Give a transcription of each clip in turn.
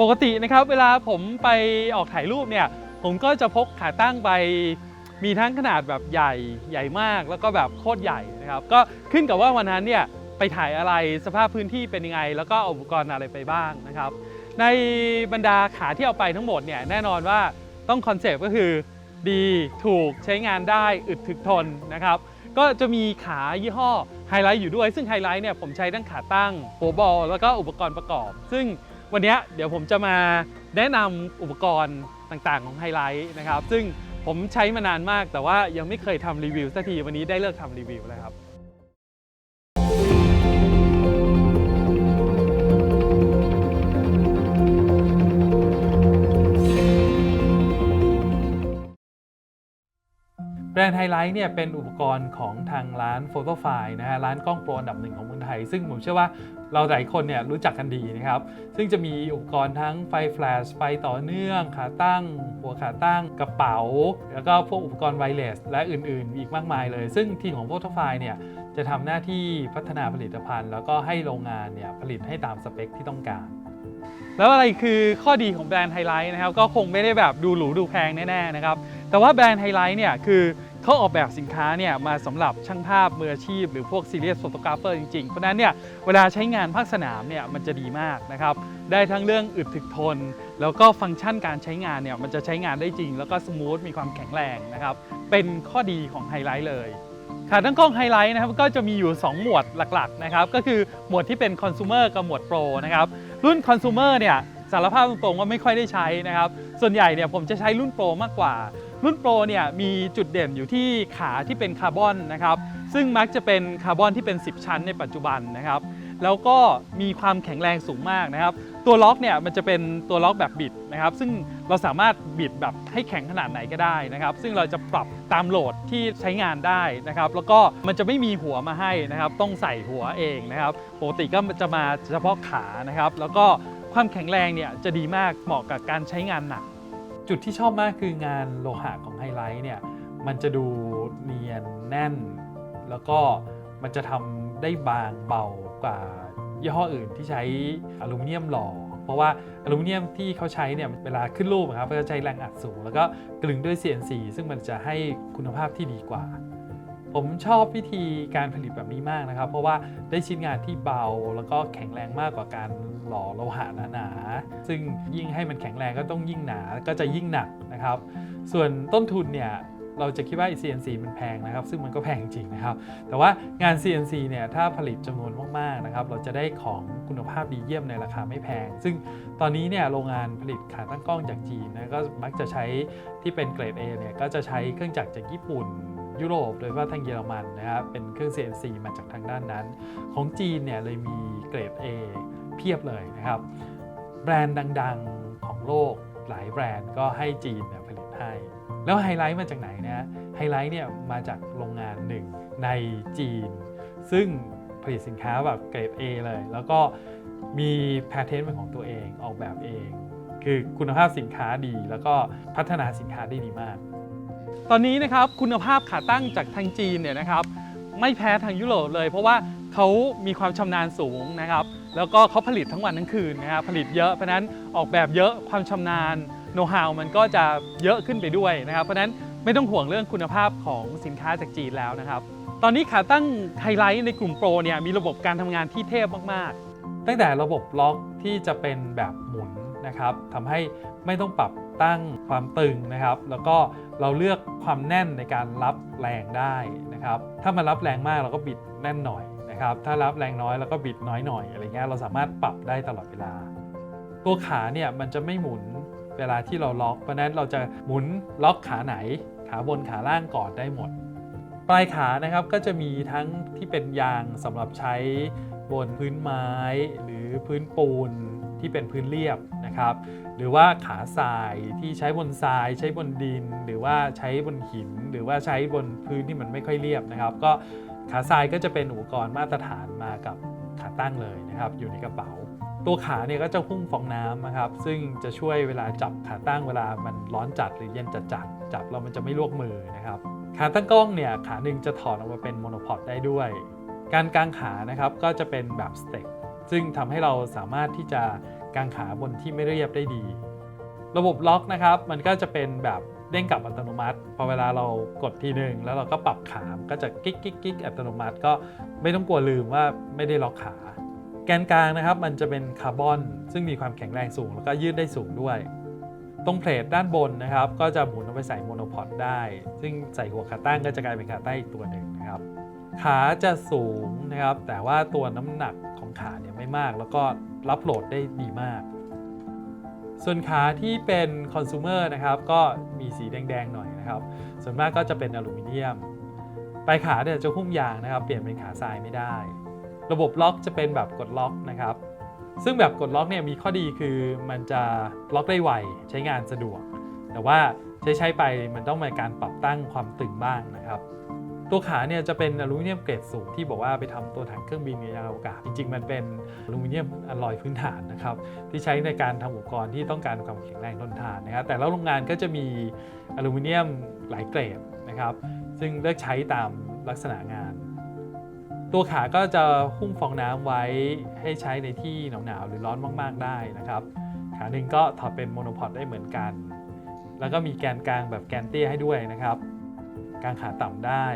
ปกตินะครับเวลาผมไปออกถ่ายรูปเนี่ย ผมก็จะพกขาตั้งไปมีทั้งขนาดแบบใหญ่ใหญ่มากแล้วก็แบบโคตรใหญ่นะครับก็ขึ้นกับว่าวันนั้นเนี่ยไปถ่ายอะไรสภาพพื้นที่เป็นยังไง แล้วก็อาอุปกรณ์อะไรไปบ้างนะครับ ในบรรดาขาที่เอาไปทั้งหมดเนี่ยแน่นอนว่าต้องคอนเซปต์ก็คือดีถูกใช้งานได้อึดถึกทนนะครับ ก็จะมีขายี่ห้อไฮไลท์อยู่ด้วย ซึ่งไฮไลท์เนี่ยผมใช้ทั้งขาตั้งหัวบอลแล้วก็อุปกรณ์ประกอบ ซึ่ง วันนี้เดี๋ยวผมจะมาแนะนำอุปกรณ์ต่างๆของไฮไลท์นะครับ ซึ่งผมใช้มานานมากแต่ว่ายังไม่เคยทำรีวิวสักทีวันนี้ได้เลิกทำรีวิวแล้วครับ แบรนด์ไฮไลท์เนี่ยเป็นอุปกรณ์ของทางร้านโฟโต้ไฟล์นะฮะร้านกล้องโปรอันดับหนึ่งของเมืองไทย ซึ่งผมเชื่อว่าเราหลายคนเนี่ยรู้จักกันดีนะครับ ซึ่งจะมีอุปกรณ์ทั้งไฟแฟลชไฟต่อเนื่อง ขาตั้ง หัวขาตั้งกระเป๋า แล้วก็พวกอุปกรณ์ไวเลสและอื่นๆ อีกมากมายเลย ซึ่งทีมของโฟโต้ไฟล์เนี่ยจะทำหน้าที่พัฒนาผลิตภัณฑ์ แล้วก็ให้โรงงานเนี่ยผลิตให้ตามสเปคที่ต้องการแล้วอะไรคือข้อดีของแบรนด์ไฮไลท์นะครับก็คงไม่ได้แบบดูหรูดูแพงแน่ๆนะครับแต่ว่าแบรนด์ไฮไลท์เนี่ยคือ เขาออกแบบสินค้าเนี่ยมาสำหรับช่างภาพมืออาชีพ หรือพวกซีเรียสโฟโตกราฟเฟอร์จริงๆ เพราะนั้นเนี่ยเวลาใช้งานภาคสนามเนี่ยมันจะดีมากนะครับ ได้ทั้งเรื่องอึดถึกทน แล้วก็ฟังก์ชันการใช้งานเนี่ยมันจะใช้งานได้จริง แล้วก็สมูทมีความแข็งแรงนะครับ เป็นข้อดีของไฮไลท์เลยขาตั้งกล้องไฮไลท์นะครับก็จะมีอยู่ 2 หมวดหลักๆนะครับก็คือหมวดที่เป็นคอน sumer กับหมวดโปรนะครับรุ่นคอน sumer เนี่ยสารภาพตรงๆว่าไม่ค่อยได้ใช้นะครับส่วนใหญ่เนี่ยผมจะใช้รุ่นโปรมากกว่า รุ่นโปรเนี่ยมีจุดเด่นอยู่ที่ขาที่เป็นคาร์บอนนะครับ ซึ่งมักจะเป็นคาร์บอนที่เป็น 10 ชั้นในปัจจุบันนะครับ แล้วก็มีความแข็งแรงสูงมากนะครับ ตัวล็อกเนี่ยมันจะเป็นตัวล็อกแบบบิดนะครับ ซึ่งเราสามารถบิดแบบให้แข็งขนาดไหนก็ได้นะครับ ซึ่งเราจะปรับตามโหลดที่ใช้งานได้นะครับ แล้วก็มันจะไม่มีหัวมาให้นะครับ ต้องใส่หัวเองนะครับ ปกติก็จะมาเฉพาะขานะครับ แล้วก็ความแข็งแรงเนี่ยจะดีมากเหมาะกับการใช้งานหนัก จุดที่ชอบมากคืองานโลหะของไฮไลท์เนี่ย มันจะดูเนียนแน่น แล้วก็มันจะทำได้บางเบากว่ายี่ห้ออื่นที่ใช้อลูมิเนียมหล่อ เพราะว่าอลูมิเนียมที่เขาใช้เนี่ยเวลาขึ้นรูปครับก็จะใช้แรงอัดสูง แล้วก็กลึงด้วย CNC ซึ่งมันจะให้คุณภาพที่ดีกว่า ผมชอบวิธีการผลิตแบบนี้มากนะครับ เพราะว่าได้ชิ้นงานที่เบาแล้วก็แข็งแรงมากกว่าการหล่อโลหะหนาๆซึ่งยิ่งให้มันแข็งแรงก็ต้องยิ่งหนาก็จะยิ่งหนักนะครับ ส่วนต้นทุนเนี่ยเราจะคิดว่า CNC มันแพงนะครับ ซึ่งมันก็แพงจริงนะครับ แต่ว่างาน CNC เนี่ยถ้าผลิตจำนวนมากๆนะครับ เราจะได้ของคุณภาพดีเยี่ยมในราคาไม่แพง ซึ่งตอนนี้เนี่ยโรงงานผลิตขาตั้งกล้องจากจีนนะก็มักจะใช้ที่เป็นเกรด A เนี่ยก็จะใช้เครื่องจักรจากญี่ปุ่น ยุโรปโดยเฉพาทางเยอรมันนะครับเป็นเครื่อง CNC มาจากทางด้านนั้น ของจีนเนี่ยเลยมีเกรด A เพียบเลยนะครับ แบรนด์ดังๆของโลกหลายแบรนด์ก็ให้จีนเนี่ยผลิตให้ แล้วไฮไลท์มาจากไหนนะไฮไลท์เนี่ยมาจากโรงงานหนึ่งในจีน ซึ่งผลิตสินค้าแบบเกรด A เลย แล้วก็มีแพทเทนต์เป็นของตัวเองออกแบบเอง คือคุณภาพสินค้าดีแล้วก็พัฒนาสินค้าได้ดีมาก ตอนนี้นะครับคุณภาพขาตั้งจากทางจีนเนี่ยนะครับไม่แพ้ทางยุโรปเลย เพราะว่าเขามีความชำนาญสูงนะครับ แล้วก็เขาผลิตทั้งวันทั้งคืนนะครับผลิตเยอะเพราะนั้นออกแบบเยอะความชำนาญโน้ตฮาวมันก็จะเยอะขึ้นไปด้วยนะครับ เพราะฉะนั้นไม่ต้องห่วงเรื่องคุณภาพของสินค้าจากจีนแล้วนะครับ ตอนนี้ขาตั้งไฮไลท์ในกลุ่มโปรเนี่ยมีระบบการทำงานที่เทพมากๆ ตั้งแต่ระบบล็อกที่จะเป็นแบบหมุนนะครับทำให้ไม่ต้องปรับ ตั้งความตึงนะครับ แล้วก็เราเลือกความแน่นในการรับแรงได้นะครับ ถ้ามันรับแรงมากเราก็บิดแน่นหน่อยนะครับ ถ้ารับแรงน้อยเราก็บิดน้อยหน่อยอะไรเงี้ย เราสามารถปรับได้ตลอดเวลา ตัวขาเนี่ยมันจะไม่หมุนเวลาที่เราล็อก เพราะนั้นเราจะหมุนล็อกขาไหน ขาบนขาล่างก่อนได้หมด ปลายขานะครับก็จะมีทั้งที่เป็นยางสำหรับใช้บนพื้นไม้หรือพื้นปูน ที่เป็นพื้นเรียบนะครับ หรือว่าขาทรายที่ใช้บนทรายใช้บนดิน หรือว่าใช้บนหิน หรือว่าใช้บนพื้นที่มันไม่ค่อยเรียบนะครับ ก็ขาทรายก็จะเป็นอุปกรณ์มาตรฐานมากับขาตั้งเลยนะครับ อยู่ในกระเป๋า ตัวขาเนี่ยก็จะพุ่งฟองน้ำนะครับ ซึ่งจะช่วยเวลาจับขาตั้งเวลามันร้อนจัดหรือเย็นจัดจัดจับแล้วมันจะไม่ลวกมือนะครับ ขาตั้งกล้องเนี่ยขาหนึ่งจะถอดออกมาเป็นโมโนพอดได้ด้วย การกางขานะครับก็จะเป็นแบบสเต็ก ซึ่งทำให้เราสามารถที่จะกางขาบนที่ไม่เรียบได้ดี ระบบล็อกนะครับ มันก็จะเป็นแบบเด้งกลับอัตโนมัติ พอเวลาเรากดทีหนึ่งแล้วเราก็ปรับขามก็จะกิ๊กกิ๊กกิ๊กอัตโนมัติก็ไม่ต้องกลัวลืมว่าไม่ได้ล็อกขา แกนกลางนะครับมันจะเป็นคาร์บอน ซึ่งมีความแข็งแรงสูง แล้วก็ยืดได้สูงด้วย ตรงเพลทด้านบนนะครับ ก็จะหมุนเอาไปใส่โมโนพอดได้ ซึ่งใส่หัวขาตั้งก็จะกลายเป็นขาตั้งอีกตัวหนึ่งนะครับ ขาจะสูงนะครับ แต่ว่าตัวน้ำหนักของขาเนี่ย มาก แล้วก็รับโหลดได้ดีมาก ส่วนขาที่เป็นคอน sumer นะครับก็มีสีแดงๆหน่อยนะครับ ส่วนมากก็จะเป็นอลูมิเนียมปลายขาเนี่ยจะหุ้มยางนะครับ เปลี่ยนเป็นขาทรายไม่ได้ ระบบล็อกจะเป็นแบบกดล็อกนะครับ ซึ่งแบบกดล็อกเนี่ยมีข้อดีคือมันจะล็อกได้ไวใช้งานสะดวก แต่ว่า ใช้ใช้ไปมันต้องมีการปรับตั้งความตึงบ้างนะครับตัวขาเนี่ยจะเป็นอลูมิเนียมเกรดสูงที่บอกว่าไปทำตัวถังเครื่องบินในยานอวกาศจริงๆ มันเป็นอลูมิเนียมอลอยพื้นฐานนะครับที่ใช้ในการทำอุปกรณ์ที่ต้องการความแข็งแรงทนทานนะครับแต่ละโรงงานก็จะมีอลูมิเนียมหลายเกรดนะครับซึ่งเลือกใช้ตามลักษณะงาน ตัวขาก็จะหุ้มฟองน้ำไว้ให้ใช้ในที่หนาวๆหรือร้อนมากๆได้นะครับขาหนึ่งก็ถอดเป็นโมโนพอดได้เหมือนกัน แล้วก็มีแกนกลางแบบแกนเตี้ยให้ด้วยนะครับกางขาต่ำได้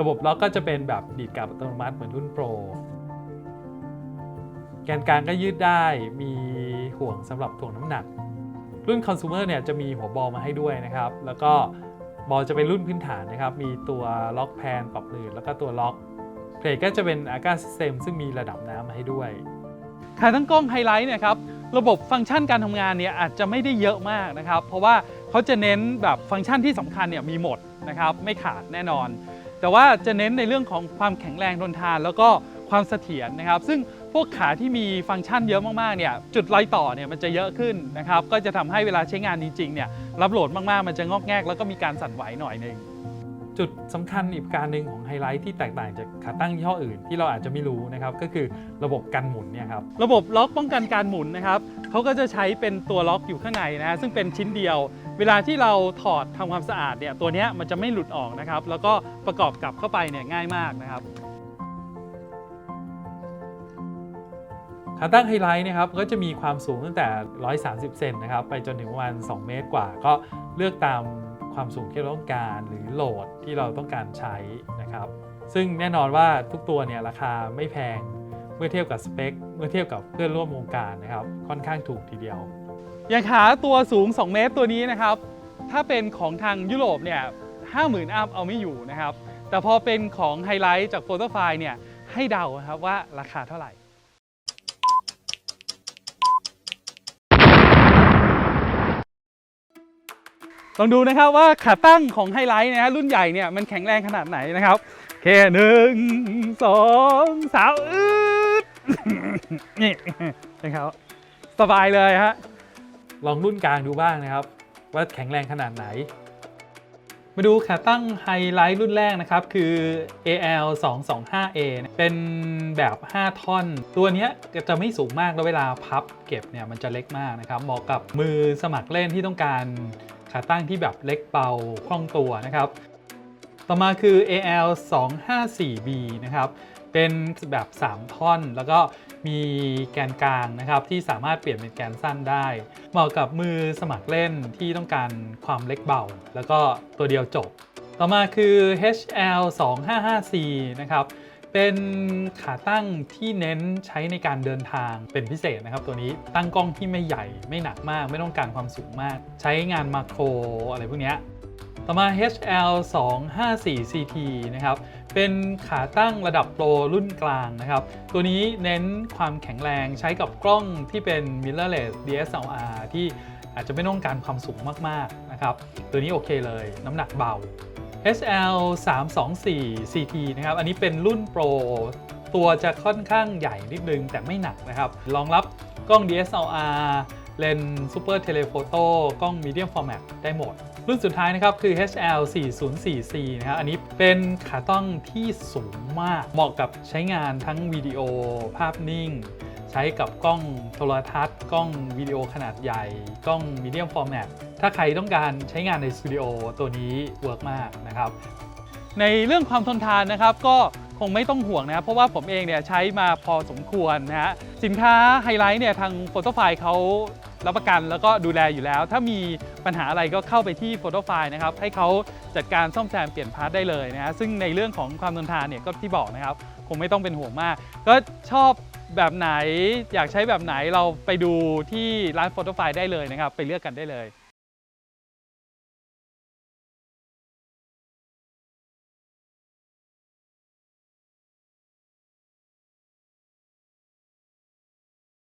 ระบบล็อกก็จะเป็นแบบดีดกลับอัตโนมัติเหมือนรุ่นโปร แกนกลางก็ยืดได้ มีห่วงสำหรับถ่วงน้ำหนัก รุ่นคอน sumer เนี่ยจะมีหัวบอลมาให้ด้วยนะครับ แล้วก็บอลจะเป็นรุ่นพื้นฐานนะครับ มีตัวล็อกแพนปรับลื่นแล้วก็ตัวล็อกเพลทก็จะเป็นอาการ System ซึ่งมีระดับน้ำมาให้ด้วยขาตั้งกล้องไฮไลท์เนี่ยครับ ระบบฟังก์ชันการทำงานเนี่ยอาจจะไม่ได้เยอะมากนะครับ เพราะว่าเขาจะเน้นแบบฟังก์ชันที่สำคัญเนี่ยมีหมดนะครับไม่ขาดแน่นอน แต่ว่าจะเน้นในเรื่องของความแข็งแรงทนทาน แล้วก็ความเสถียรนะครับ ซึ่งพวกขาที่มีฟังก์ชันเยอะมากๆเนี่ยจุดรอยต่อเนี่ยมันจะเยอะขึ้นนะครับก็จะทำให้เวลาใช้งานจริงๆเนี่ยรับโหลดมากๆมันจะงอกแงกแล้วก็มีการสั่นไหวหน่อยหนึ่ง จุดสำคัญอีกประการหนึ่งของไฮไลท์ที่แตกต่างจากขาตั้งยี่ห้ออื่นที่เราอาจจะไม่รู้นะครับก็คือระบบกันหมุนเนี่ยครับระบบล็อกป้องกันการหมุนนะครับเขาก็จะใช้เป็นตัวล็อกอยู่ข้างในนะฮะซึ่งเป็นชิ้นเดียว เวลาที่เราถอดทำความสะอาดเนี่ยตัวเนี้ยมันจะไม่หลุดออกนะครับแล้วก็ประกอบกลับเข้าไปเนี่ยง่ายมากนะครับขาตั้งไฮไลท์นะครับก็จะมีความสูงตั้งแต่ 130 เซนนะครับไปจนถึงประมาณ 2 เมตรกว่า ก็เลือกตาม ความสูงที่เราต้องการหรือโหลดที่เราต้องการใช้นะครับ ซึ่งแน่นอนว่าทุกตัวเนี่ยราคาไม่แพงเมื่อเทียบกับสเปค เมื่อเทียบกับเพื่อนร่วมวงการนะครับ ค่อนข้างถูกทีเดียว อย่างขาตัวสูง 2 เมตรตัวนี้นะครับ ถ้าเป็นของทางยุโรปเนี่ย50,000อัพเอาไม่อยู่นะครับ แต่พอเป็นของไฮไลท์จากโฟโต้ไฟล์เนี่ยให้เดาครับว่าราคาเท่าไหร่ ลองดูนะครับว่าขาตั้งของไฮไลท์นะฮะรุ่นใหญ่เนี่ยมันแข็งแรงขนาดไหนนะครับโอเคหนึ่งสองสามอืดนี่นะครับสบายเลยฮะลองรุ่นกลางดูบ้างนะครับ ว่าแข็งแรงขนาดไหน มาดูขาตั้งไฮไลท์รุ่นแรกนะครับ คือ AL 2 2 5 A เป็นแบบ 5 ท่อน ตัวเนี้ยจะไม่สูงมากแล้วเวลาพับเก็บเนี่ยมันจะเล็กมากนะครับเหมาะกับมือสมัครเล่นที่ต้องการ ขาตั้งที่แบบเล็กเบาคล่องตัวนะครับ ต่อมาคือ AL 2 5 4 B นะครับเป็นแบบ 3 ท่อน แล้วก็มีแกนกลางนะครับ ที่สามารถเปลี่ยนเป็นแกนสั้นได้ เหมาะกับมือสมัครเล่นที่ต้องการความเล็กเบา แล้วก็ตัวเดียวจบ ต่อมาคือ HL 2 5 5 C นะครับ เป็นขาตั้งที่เน้นใช้ในการเดินทางเป็นพิเศษนะครับ ตัวนี้ตั้งกล้องที่ไม่ใหญ่ไม่หนักมาก ไม่ต้องการความสูงมาก ใช้งานมาโครอะไรพวกนี้ต่อมา HL 2 5 4 CT นะครับ เป็นขาตั้งระดับโปรรุ่นกลางนะครับ ตัวนี้เน้นความแข็งแรงใช้กับกล้องที่เป็น mirrorless DSLR ที่อาจจะไม่ต้องการความสูงมาก ๆ นะครับ ตัวนี้โอเคเลย น้ำหนักเบา HL 324 CT นะครับ อันนี้เป็นรุ่นโปรตัวจะค่อนข้างใหญ่นิดนึงแต่ไม่หนักนะครับ รองรับกล้อง DSLR เลนส์ Super Telephoto กล้อง Medium Format ได้หมด รุ่นสุดท้ายนะครับ คือ HL 404C นะครับ อันนี้เป็นขาตั้งที่สูงมาก เหมาะกับใช้งานทั้งวิดีโอ ภาพนิ่ง ช้กับกล้องโทรทัศน์ กล้องวิดีโอขนาดใหญ่ กล้อง Medium Format ถ้าใครต้องการใช้งานในสตูดิโอตัวนี้เวิร์กมากนะครับ ในเรื่องความทนทานนะครับก็คงไม่ต้องห่วงนะเพราะว่าผมเองเนี่ยใช้มาพอสมควรนะฮะสินค้าไฮไลท์เนี่ยทางโฟโต้ไฟล์เขารับประกันแล้วก็ดูแลอยู่แล้ว ถ้ามีปัญหาอะไรก็เข้าไปที่โฟโต้ไฟล์นะครับให้เขาจัดการซ่อมแซมเปลี่ยนพาร์ทได้เลยนะฮะซึ่งในเรื่องของความทนทานเนี่ยก็ที่บอกนะครับคงไม่ต้องเป็นห่วงมาก ก็ชอบ แบบไหนอยากใช้แบบไหนเราไปดูที่ร้านโฟโต้ไฟล์ได้เลยนะครับ ไปเลือกกันได้เลย